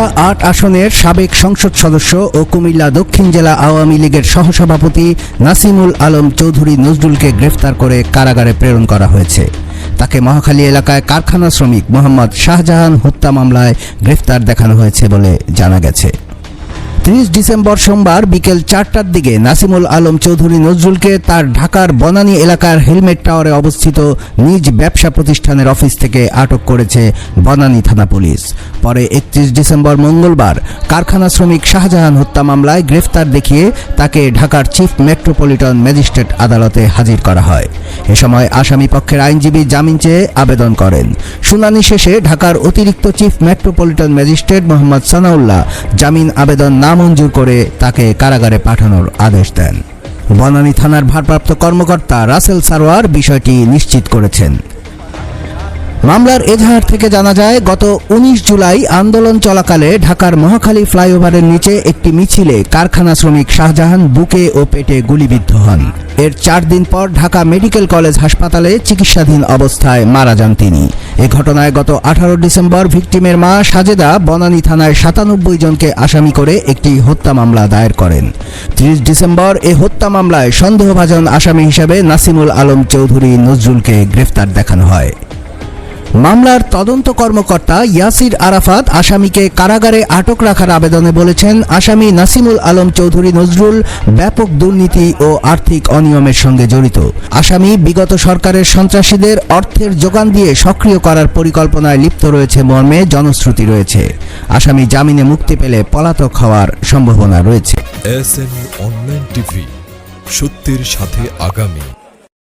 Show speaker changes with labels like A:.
A: কুমিল্লা আট আসনের সাবেক সংসদ সদস্য ও কুমিল্লা দক্ষিণ জেলা আওয়ামী লীগের সহসভাপতি নাসিমুল আলম চৌধুরী নজরুলকে গ্রেফতার করে কারাগারে প্রেরণ করা হয়েছে। তাকে মহাখালী এলাকায় কারখানা শ্রমিক মোহাম্মদ শাহজাহান হত্যা মামলায় গ্রেফতার দেখানো হয়েছে বলে জানা গেছে। ত্রিশ ডিসেম্বর সোমবার বিকেল চারটার দিকে নাসিমুল আলম চৌধুরী নজরুলকে তার ঢাকার বনানী এলাকার হেলমেট টাওয়ারে অবস্থিত নিজ ব্যবসা প্রতিষ্ঠানের অফিস থেকে আটক করেছে বনানী থানা পুলিশ। পরে একত্রিশ ডিসেম্বর মঙ্গলবার কারখানা শ্রমিক শাহজাহান হত্যা মামলায় গ্রেফতার দেখিয়ে তাকে ঢাকার চিফ মেট্রোপলিটন ম্যাজিস্ট্রেট আদালতে হাজির করা হয়। এ সময় আসামি পক্ষের আইনজীবী জামিন চেয়ে আবেদন করেন। শুনানি শেষে ঢাকার অতিরিক্ত chief metropolitan magistrate Mohammad Sanaullah জামিন আবেদন নামঞ্জুর করে তাকে কারাগারে পাঠানোর আদেশ দেন। বনানী থানার ভারপ্রাপ্ত কর্মকর্তা রাসেল সারোয়ার বিষয়টি নিশ্চিত করেছেন। মামলার এজাহার থেকে জানা যায়, গত ১৯ জুলাই আন্দোলন চলাকালে ঢাকার মহাখালী ফ্লাইওভারের নিচে একটি মিছিলে কারখানা শ্রমিক শাহজাহান বুকে ও পেটে গুলিবিদ্ধ হন। এর চার দিন পর ঢাকা মেডিকেল কলেজ হাসপাতালে চিকিৎসাধীন অবস্থায় মারা যান তিনি। এ ঘটনায় গত আঠারো ডিসেম্বর ভিকটিমের মা সাজেদা বনানী থানায় সাতানব্বই জনকে আসামি করে একটি হত্যা মামলা দায়ের করেন। ত্রিশ ডিসেম্বর এ হত্যা মামলায় সন্দেহভাজন আসামি হিসেবে নাসিমুল আলম চৌধুরী নজরুলকে গ্রেফতার দেখানো হয়। মামলার তদন্ত কর্মকর্তা ইয়াসির আরাফাত আসামিকে কারাগারে আটক রাখার আবেদনে বলেছেন, আসামি নাসিমুল আলম চৌধুরী নজরুল ব্যাপক দুর্নীতি ও আর্থিক অনিয়মের সঙ্গে জড়িত। আসামি বিগত সরকারের সন্ত্রাসীদের অর্থের যোগান দিয়ে সক্রিয় করার পরিকল্পনায় লিপ্ত রয়েছে মর্মে জনশ্রুতি রয়েছে। আসামি জামিনে মুক্তি পেলে পলাতক হওয়ার সম্ভাবনা রয়েছে।
B: সত্যের সাথে আগামী।